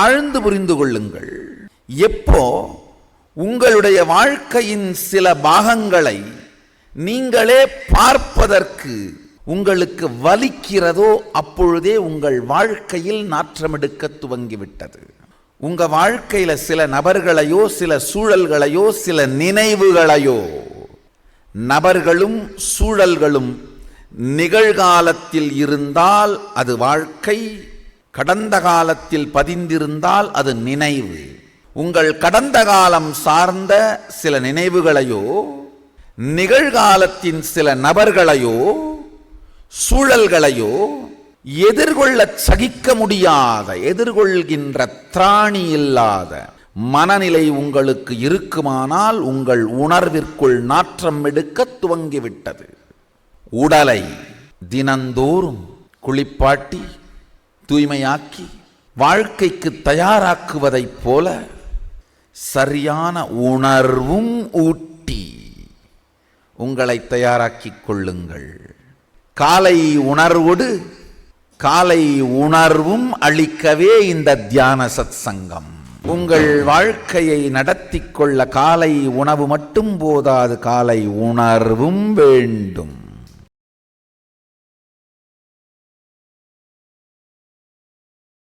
ஆழ்ந்து புரிந்து கொள்ளுங்கள். எப்போ உங்களுடைய வாழ்க்கையின் சில பாகங்களை நீங்களே பார்ப்பதற்கு உங்களுக்கு வலிக்கிறதோ அப்பொழுதே உங்கள் வாழ்க்கையில் நாற்றமெடுக்க துவங்கிவிட்டது. உங்க வாழ்க்கையில சில நபர்களையோ சில சூழல்களையோ சில நினைவுகளையோ நபர்களும் சூழல்களும் நிகழ்காலத்தில் இருந்தால் அது வாழ்க்கை கடந்த காலத்தில் பதிந்திருந்தால் அது நினைவு. உங்கள் கடந்த காலம் சார்ந்த சில நினைவுகளையோ நிகழ்காலத்தின் சில நபர்களையோ சூழல்களையோ எதிர்கொள்ள சகிக்க முடியாத எதிர்கொள்கின்ற திராணி இல்லாத மனநிலை உங்களுக்கு இருக்குமானால் உங்கள் உணர்விற்குள் நாற்றம் எடுக்க துவங்கிவிட்டது. உடலை தினந்தோறும் குளிப்பாட்டி தூய்மையாக்கி வாழ்க்கைக்கு தயாராக்குவதைப் போல சரியான உணர்வும் ஊட்டி உங்களை தயாராக்கிக் கொள்ளுங்கள். காலை உணர்வோடு காலை உணர்வும் அளிக்கவே இந்த தியான சத் சங்கம் உங்கள் வாழ்க்கையை நடத்தி கொள்ள காலை உணவு மட்டும் போதாது காலை உணர்வும் வேண்டும்.